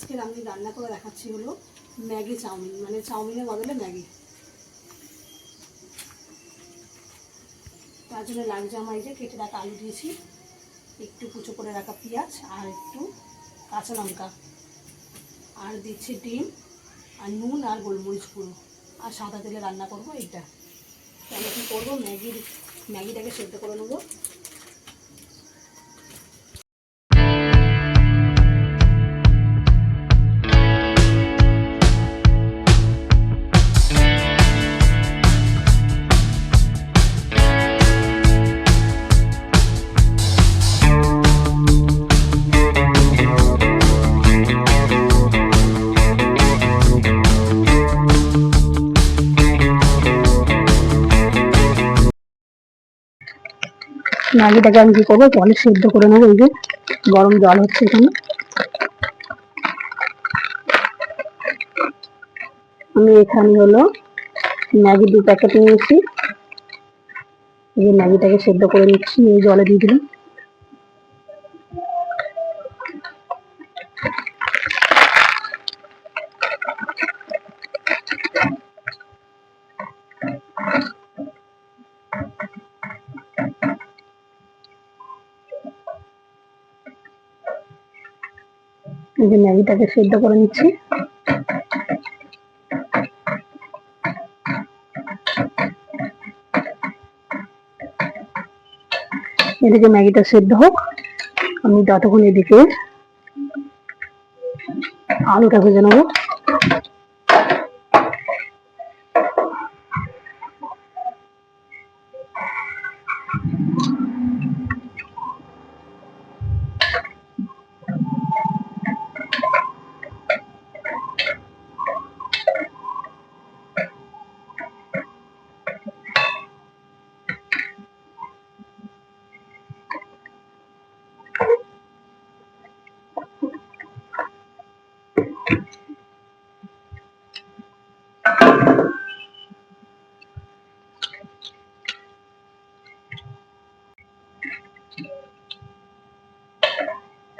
আজকের আমি রান্না করে দেখাচ্ছি হলো ম্যাগি চাউমিন মানে চাউমিনের বদলে ম্যাগি। তার জন্য লাগছে আমার এই যে কেটে রাখা আলু দিয়েছি, একটু কুচো করে রাখা পেঁয়াজ আর একটু কাঁচা লঙ্কা। আর দিচ্ছি ডিম আর নুন আর গোলমরিচ গুঁড়ো। আর সাদা তেলে রান্না করব এইটা। আমি কী করব? ম্যাগির, ম্যাগিটাকে সেদ্ধ করে নেব। ম্যাগিটাকে আমি কী করব জলে সেদ্ধ করে নেব, এই যে গরম জল হচ্ছে এখানে। আমি এখানে হলো ম্যাগি দু প্যাকেট নিয়েছি। এই ম্যাগিটাকে সেদ্ধ করে নিচ্ছি, এই জলে দিয়ে দিলাম। যে ম্যাগিটাকে সেদ্ধ করে নিচ্ছি। এদিকে ম্যাগিটা সেদ্ধ হোক। আমি ততক্ষণ এদিকে আলুটা ভেজে নেব।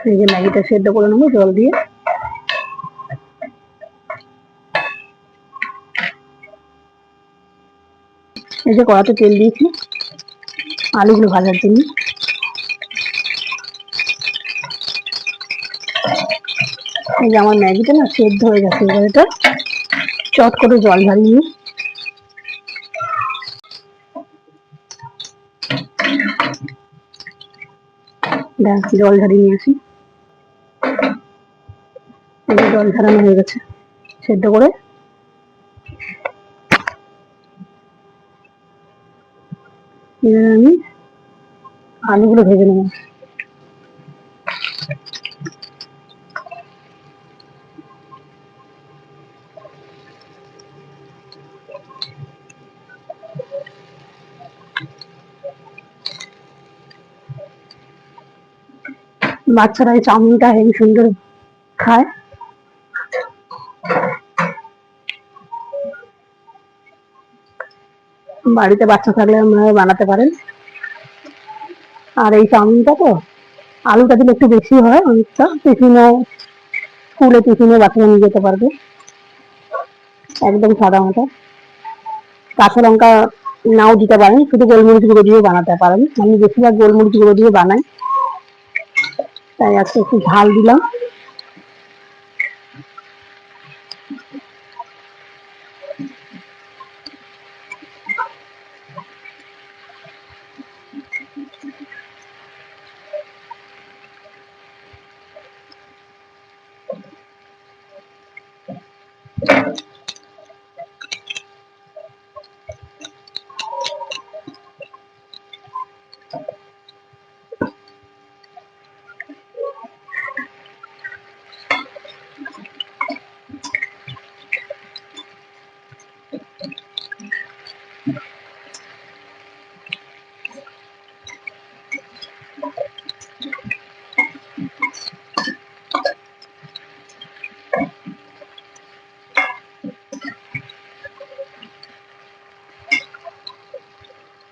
এই যে ম্যাগিটা সেদ্ধ করে নেব, জল দিয়ে। এই যে কড়াতে তেল দিয়েছি, আলুগুলো ভাজার জন্য। এই যে আমার ম্যাগিটা না সেদ্ধ হয়ে গেছে, এবার এটা চট করে জল দেখ, জল ঝারিয়ে নিয়ে আসি। এই যে জল ঝারানো হয়ে গেছে। সেদ্ধ করে এবার আমি আলুগুলো ভেজে নেব। বাচ্চারা এই চাউমিনটা হেবি সুন্দর খায়। বাড়িতে বাচ্চা থাকলে বানাতে পারেন। আর এই চাউমিনটা তো, আলুটা দিলে একটু বেশি হয় অনেকটা টিফিনে স্কুলে টিফিনে বাচ্চারা নিয়ে যেতে পারবে। একদম সাদা মতো। কাঁচা লঙ্কা নাও দিতে পারেন, শুধু গোলমরিচ গুঁড়ো দিয়েও বানাতে পারেন। আমি বেশিরভাগ গোলমরিচ গুঁড়ো দিয়ে বানাই। তাই আজকে একটু ঝাল দিলাম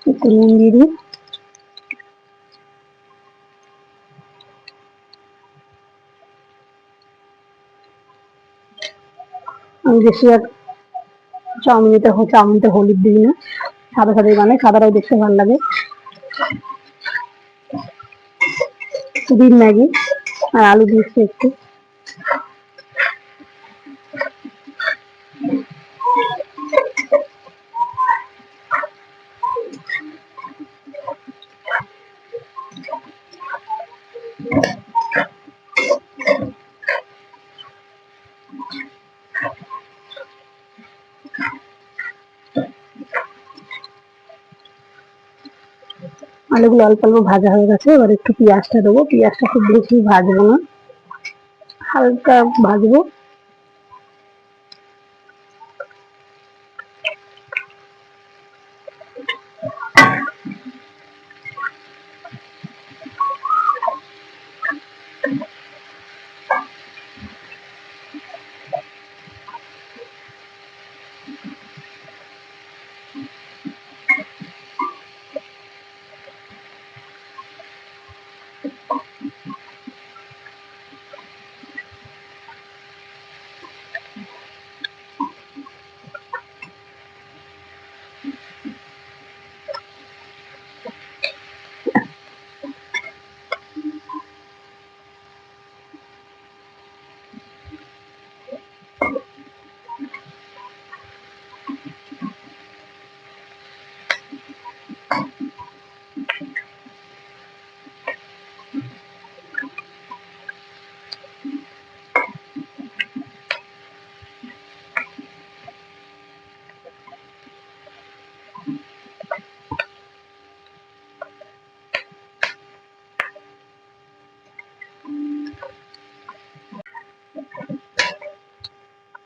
একটু নুন দিয়ে দিই আমি বেশি আর চাউমিনিতে হচ্ছে চাউমিনতে হলুদ দিই না। সাদা সাদাই বানাই সাদাটাও দেখতে ভালো লাগে। দিন ম্যাগি আর আলু দিয়েছি একটু। আলুগুলো অল্প অল্প ভাজা হয়ে গেছে, এবার একটু পেঁয়াজটা দেবো। পেঁয়াজটা খুব বেশি ভাজবো না, হালকা ভাজবো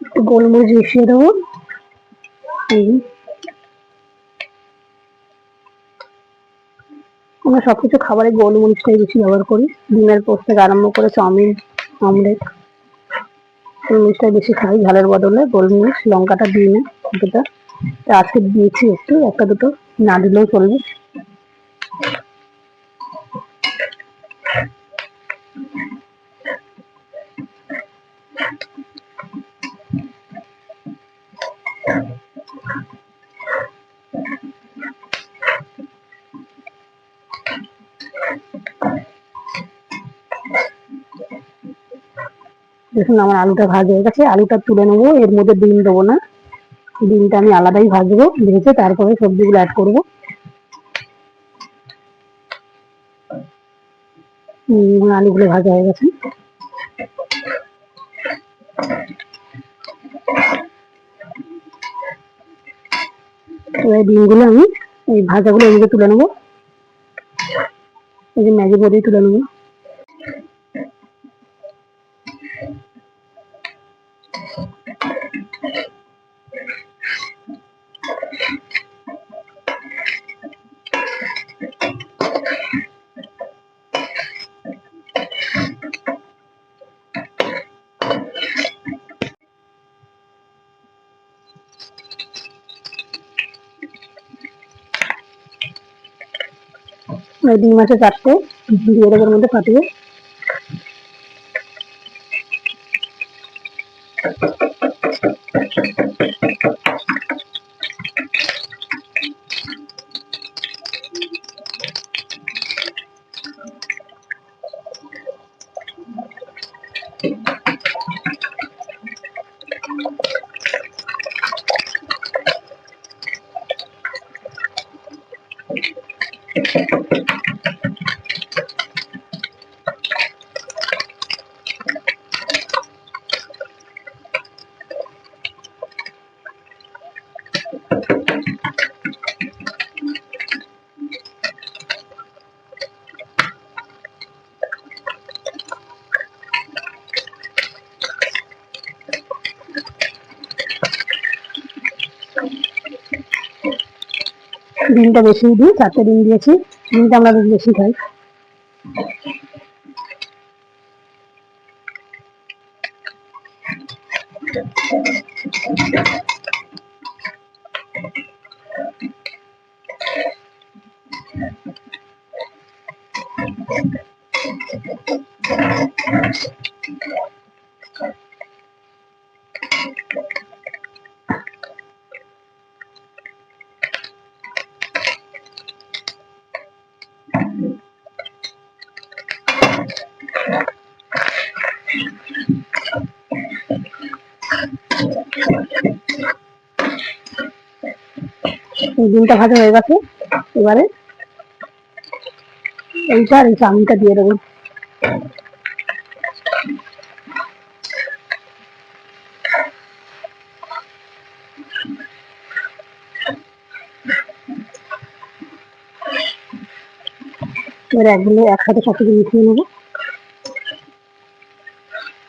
একটু গোলমরিচ মিশিয়ে দেবো। আমরা সবকিছু খাবারে গোলমরিচটাই বেশি ব্যবহার করি। ডিমের পোস্ট থেকে আরম্ভ করে চাউমিন, অমলেট, গোলমরিচটাই বেশি খাই ঝালের বদলে। গোলমরিচ, লঙ্কাটা দিই না তা আজকে দিয়েছি একটু, একটা দুটো। না দিলেও চলবে। দেখুন, আমার আলুটা ভাজা হয়ে গেছে, আলুটা তুলে নেব, এর মধ্যে ডিম দেবো না। ডিমটা আমি আলাদাই ভাজবো, ভেজে তারপরে সবজিগুলো অ্যাড করব। আলুগুলো ভাজা হয়ে গেছে। ডিমগুলো আমি, এই ভাজাগুলো এদিকে তুলে নেব। এই যে ম্যাগি বড়ি তুলে নেব ডিম আছে চারটে দিয়ে মধ্যে ফাটিয়ে। ডিমটা বেশি দিই চারটে ডিম দিয়েছি ডিমটা আমরা বেশি বেশি খাই এই ডিমটা ভাজা হয়ে গেছে, এবারে এইটা আর এই চাউমিনটা দিয়ে দেবো। এবার একগুলো একসাথে সব কিছু মিশিয়ে নেব।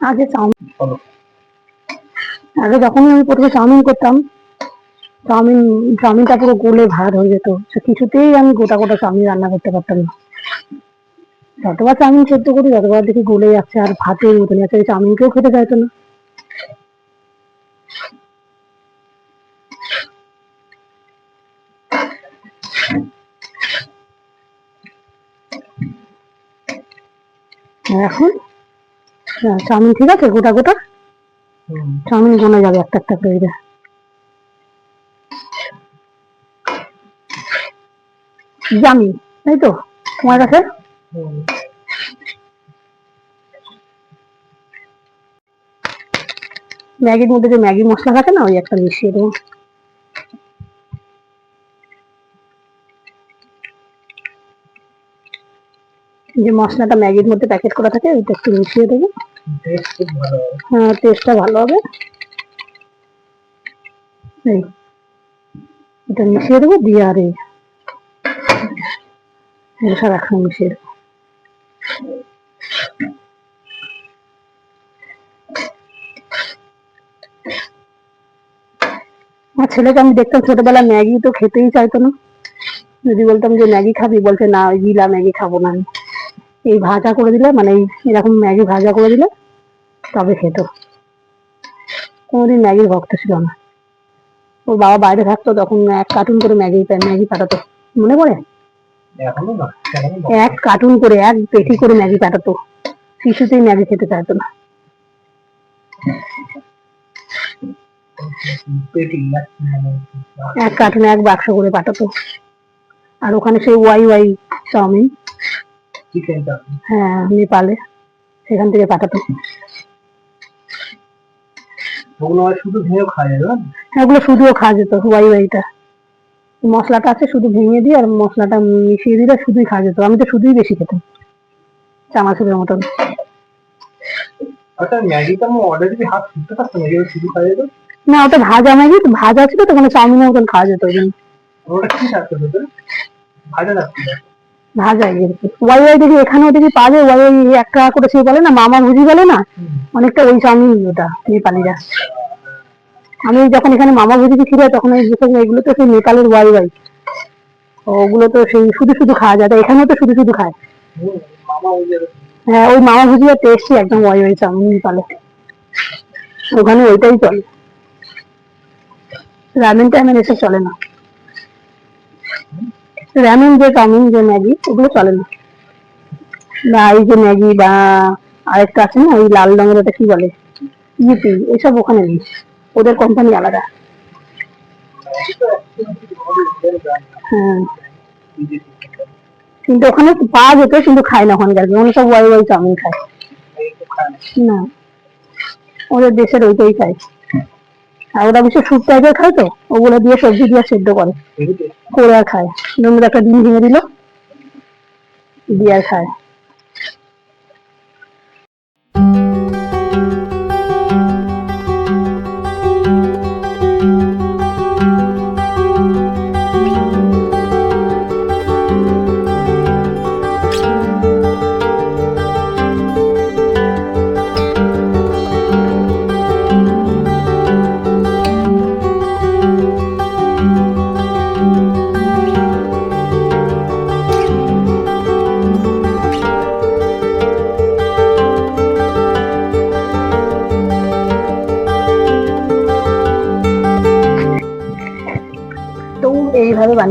আগে চাউমিন। আগে যখন আমি প্রথমে চাউমিন করতাম চাউমিন চাউমিনটা পুরো গলে ভাত হয়ে যেত সে কিছুতেই আমি গোটা গোটা চাউমিন রান্না করতে পারতাম না যতবার চাউমিন সেদ্ধ করি ততবার দেখি গলে যাচ্ছে আর ভাতের মতন যাচ্ছে চাউমিনকেও খেতে চাইতো না। এখন চাউমিন ঠিক আছে গোটা গোটা? চাউমিন গোনা যাবে একটা একটা করে এটা জামি তাই তো? তোমার কাছে। ম্যাগির মধ্যে যে ম্যাগি মশলা থাকে না, ওই একটা মিশিয়ে দেবো। যে মশলাটা ম্যাগির মধ্যে প্যাকেট করা থাকে, ওইটা একটু মিশিয়ে দেবো। হ্যাঁ টেস্টটা ভালো হবে। এই, এটা মিশিয়ে দেবো, দিয়ে আর এই সব মিশিয়ে দেবো। আমার ছেলেকে আমি দেখতাম ছোটবেলা ম্যাগি তো খেতেই চাইতো না। যদি বলতাম যে ম্যাগি খাবি? বলছে না ওই গিলা ম্যাগি খাব না এই ভাজা করে দিলে মানে এরকম ম্যাগি ভাজা করে দিলে তবে খেত। কোনোদিন ম্যাগির ভক্ত ছিল না। ওর বাবা বাইরে থাকতো তখন এক কার্টুন করে ম্যাগি ম্যাগি পাঠাতো। মনে পড়ে। এক কার্টুন করে এক পেটি করে ম্যাগি পাঠাতো। শিশুতেই ম্যাগি খেতে চাইতো না। এক- কার্টুনে এক বাক্স করে পাঠাতো। আর ওখানে সেই ওয়াই ওয়াই চাউমিন। হ্যাঁ নেপালে। সেখান থেকে পাঠাতো। ওগুলো শুধু খাওয়া যাবে না? শুধুও খাওয়া যেত ওয়াই ওয়াইটা। মশলাটা আছে শুধু ভেঙে দিয়ে আর মশলাটা মিশিয়ে দিলে শুধুই খাওয়া যেত। আমি তো শুধুই বেশি খেতাম। চানাচুরের মতন। আচ্ছা ম্যাগিটা আমি অর্ডার শুনতে পারতাম শুধু খাওয়া যেত? না ওটা ভাজা ম্যাগি ভাজা ছিল তো কোনো চাউমিনের মতন খাওয়া যেত ওই জন্য ভেতরে ভাজা ওয়াই ওয়াই দেখি পাওয়া যায় ওয়াই ওয়াই এক টাকা করে সে বলে না মামা ভুজি বলে না অনেকটা ওই চাউমিন ওটা নেপালিরা। আমি যখন এখানে মামা ভুজিতে ছিল তখন যেসব এগুলো তো সেই নেপালের ওয়াই ওয়াই ওগুলো তো সেই শুধু শুধু খাওয়া যায় এখানেও তো শুধু শুধু খায়। হ্যাঁ ওই মামা ভুজিয়ার টেস্টই একদম ওয়াই ওয়াই চাউমিন নেপালে ওখানে ওইটাই চলে। রামেন টাইমেন এসব চলে না। রামেন যে চাউমিন, যে ম্যাগি, ওগুলো চলে না। বা এই যে ম্যাগি বা আরেকটা আছে না, ওই লাল রঙের ওটা কি বলে? ইউপি এসব ওখানে নেই। ওদের কোম্পানি আলাদা। হ্যাঁ কিন্তু ওখানে পাওয়া যেত, কিন্তু খায় না ওখানকার। ওখানে সব ওয়াই ওয়াই চাউমিন খায়। না। ওদের দেশের ওইটাই খায়। আর ওরা বিশেষ স্যুপ টাইপের খায় তো ওগুলো দিয়ে সবজি দিয়ে সেদ্ধ করে। করে আর খায়। নোংরা একটা ডিম ভেঙে দিল দিয়ে আর খায়।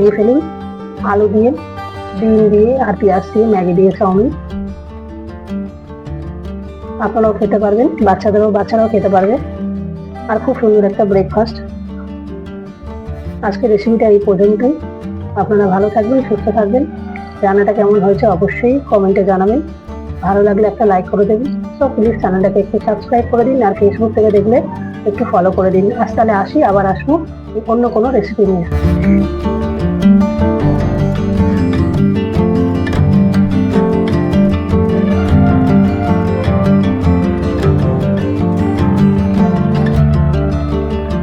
বানিয়ে ফেলুন আলু দিয়ে, ডিম দিয়ে আর পেঁয়াজ দিয়ে, ম্যাগি দিয়ে চাউমিন আপনারাও খেতে পারবেন, বাচ্চাদেরও, বাচ্চারাও খেতে পারবে। আর খুব সুন্দর একটা ব্রেকফাস্ট আজকের রেসিপিটা এই পর্যন্তই। আপনারা ভালো থাকবেন, সুস্থ থাকবেন। রান্নাটা কেমন হয়েছে অবশ্যই কমেন্টে জানাবেন। ভালো লাগলে একটা লাইক করে দেবেন। তো প্লিজ চ্যানেলটাকে একটু সাবস্ক্রাইব করে দিন আর ফেসবুক থেকে দেখলে একটু ফলো করে দিন। আজ তাহলে আসি, আবার আসব অন্য কোনো রেসিপি নিয়ে।